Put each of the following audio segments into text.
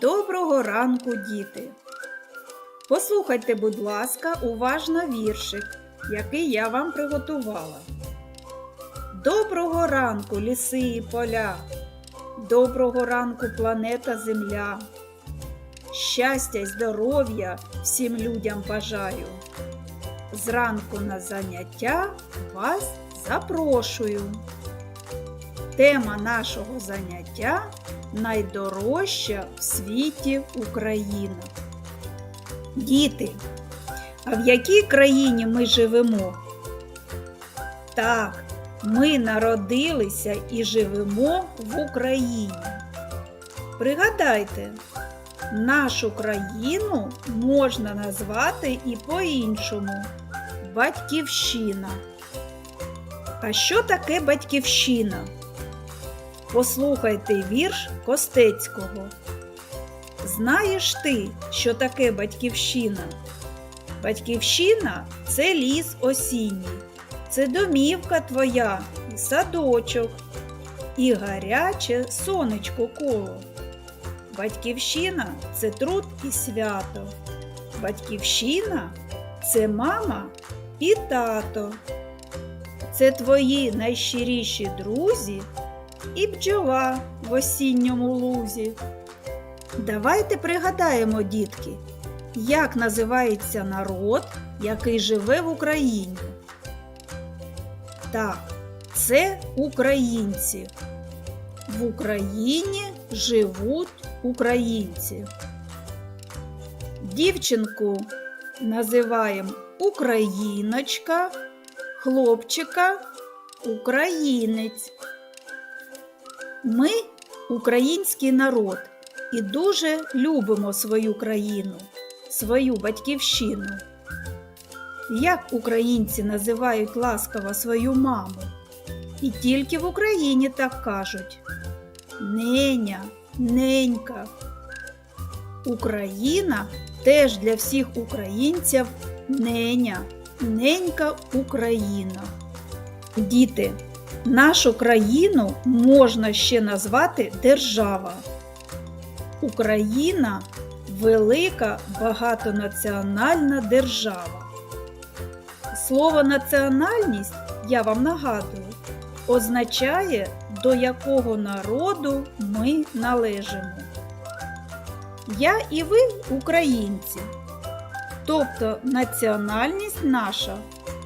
Доброго ранку, діти! Послухайте, будь ласка, уважно віршик, який я вам приготувала. Доброго ранку, ліси і поля, доброго ранку, планета Земля. Щастя й здоров'я всім людям бажаю. Зранку на заняття вас запрошую. Тема нашого заняття найдорожча в світі Україна. Діти, а в якій країні ми живемо? Так, ми народилися і живемо в Україні. Пригадайте, нашу країну можна назвати і по-іншому Батьківщина. А що таке батьківщина? Послухайте вірш Костецького. Знаєш ти, що таке батьківщина? Батьківщина це ліс осінній, це домівка твоя, садочок, і гаряче сонечко коло. Батьківщина це труд і свято. Батьківщина це мама і тато. Це твої найщиріші друзі і бджола в осінньому лузі. Давайте пригадаємо, дітки, як називається народ, який живе в Україні. Так, це українці. В Україні живуть українці. Дівчинку називаємо Україночка, хлопчика українець. Ми український народ і дуже любимо свою країну, свою батьківщину. Як українці називають ласкаво свою маму? І тільки в Україні так кажуть неня, ненька. Україна теж для всіх українців неня, ненька Україна. Діти, нашу країну можна ще назвати держава. Україна велика багатонаціональна держава. Слово національність, я вам нагадую, означає, до якого народу ми належимо. Я і ви українці. Тобто національність наша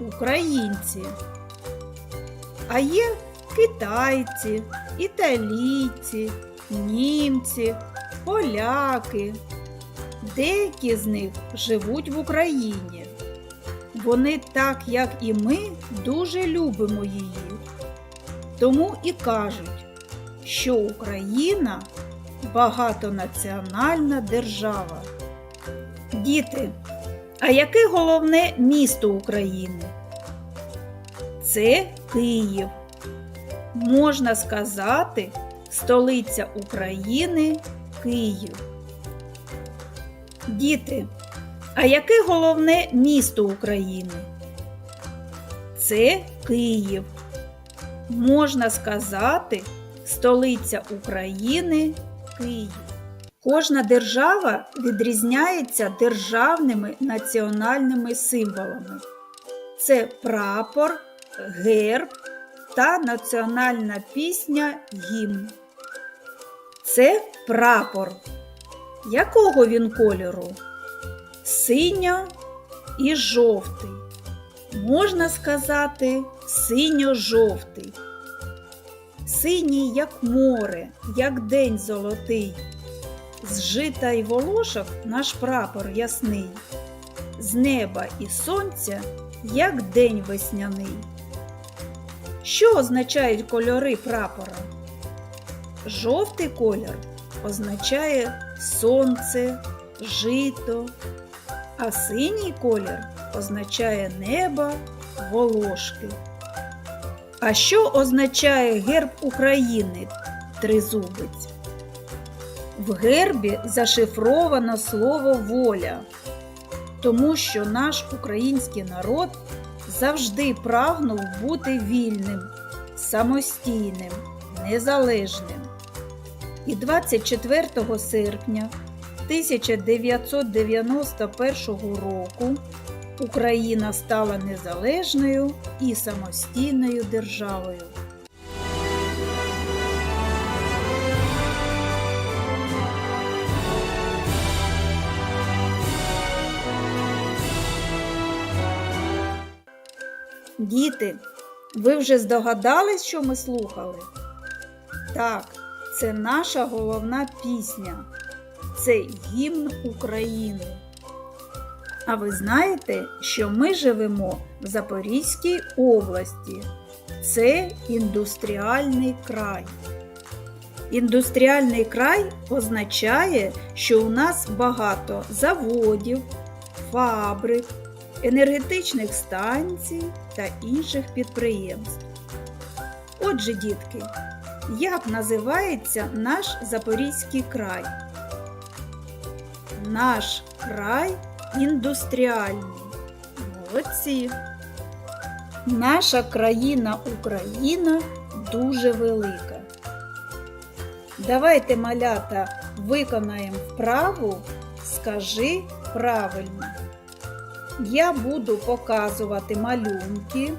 українці. А є китайці, італійці, німці, поляки. Деякі з них живуть в Україні. Вони, так як і ми, дуже любимо її. Тому і кажуть, що Україна багатонаціональна держава. Діти, а яке головне місто України? Це Київ. Можна сказати, столиця України Київ. Діти, а яке головне місто України? Це Київ. Можна сказати, столиця України Київ. Кожна держава відрізняється державними національними символами. Це прапор, герб та національна пісня гімн. Це прапор. Якого він кольору? Синьо і жовтий. Можна сказати, синьо-жовтий. Синій, як море, як день золотий. З жита й волошок наш прапор ясний, з неба і сонця, як день весняний. Що означають кольори прапора? Жовтий колір означає сонце, жито, а синій колір означає небо, волошки. А що означає герб України тризубець? В гербі зашифровано слово воля, тому що наш український народ завжди прагнув бути вільним, самостійним, незалежним. І 24 серпня 1991 року Україна стала незалежною і самостійною державою. Діти, ви вже здогадались, що ми слухали? Так, це наша головна пісня. Це гімн України. А ви знаєте, що ми живемо в Запорізькій області. Це індустріальний край. Індустріальний край означає, що у нас багато заводів, фабрик, енергетичних станцій та інших підприємств. Отже, дітки, як називається наш Запорізький край? Наш край індустріальний. Молодці. Наша країна Україна дуже велика. Давайте, малята, виконаємо вправу Скажи правильно. Я буду показувати малюнки,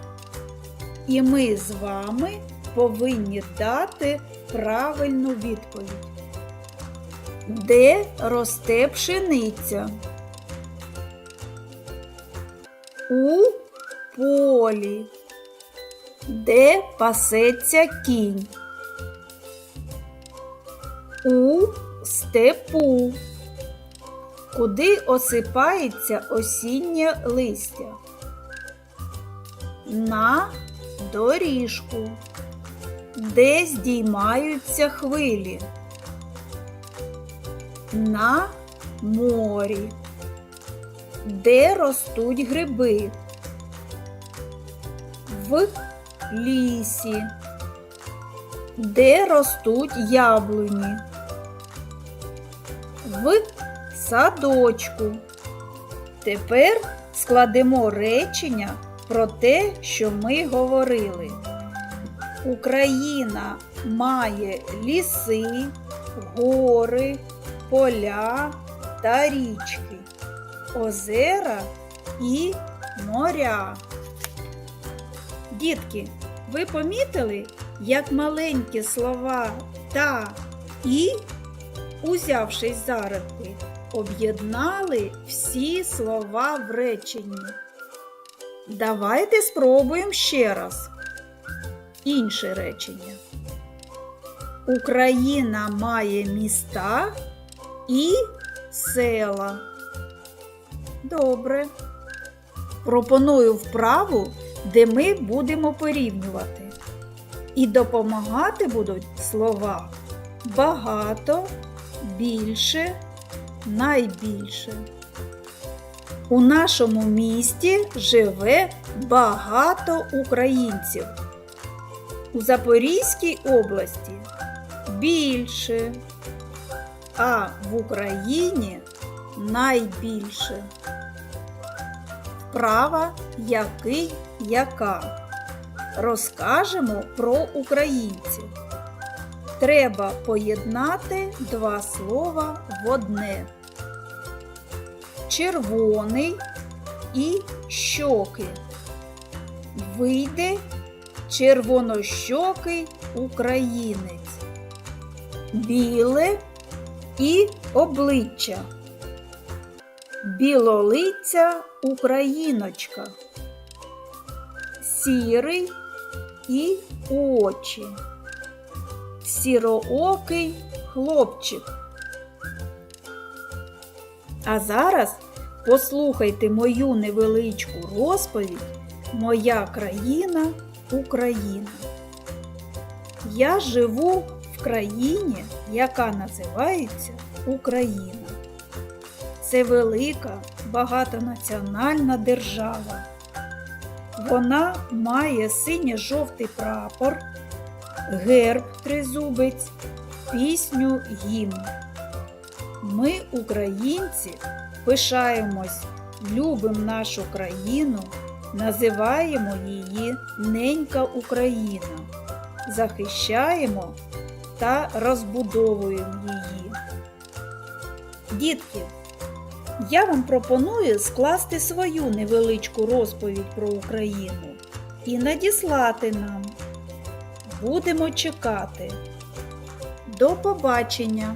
і ми з вами повинні дати правильну відповідь. Де росте пшениця? У полі. Де пасеться кінь? У степу. Куди осипається осіннє листя? На доріжку. Де здіймаються хвилі? На морі. Де ростуть гриби? В лісі. Де ростуть яблуні? В садочку. Тепер складемо речення про те, що ми говорили. Україна має ліси, гори, поля та річки, озера і моря. Дітки, ви помітили, як маленькі слова та і, узявшись зародки, об'єднали всі слова в реченні. Давайте спробуємо ще раз. Інше речення. Україна має міста і села. Добре. Пропоную вправу, де ми будемо порівнювати. І допомагати будуть слова багато, більше, найбільше. У нашому місті живе багато українців. У Запорізькій області більше, а в Україні найбільше. Вправа який яка. Розкажемо про українців. Треба поєднати два слова в одне. Червоний і щоки. Вийде червонощокий українець. Біле і обличчя. Білолиця україночка. Сірий і очі. Сіроокий хлопчик. А зараз послухайте мою невеличку розповідь Моя країна Україна. Я живу в країні, яка називається Україна. Це велика багатонаціональна держава. Вона має синьо-жовтий прапор, герб тризубець, пісню гімн. Ми, українці, пишаємось, любимо нашу країну, називаємо її Ненька Україна, захищаємо та розбудовуємо її. Дітки, я вам пропоную скласти свою невеличку розповідь про Україну і надіслати нам. Будемо чекати. До побачення!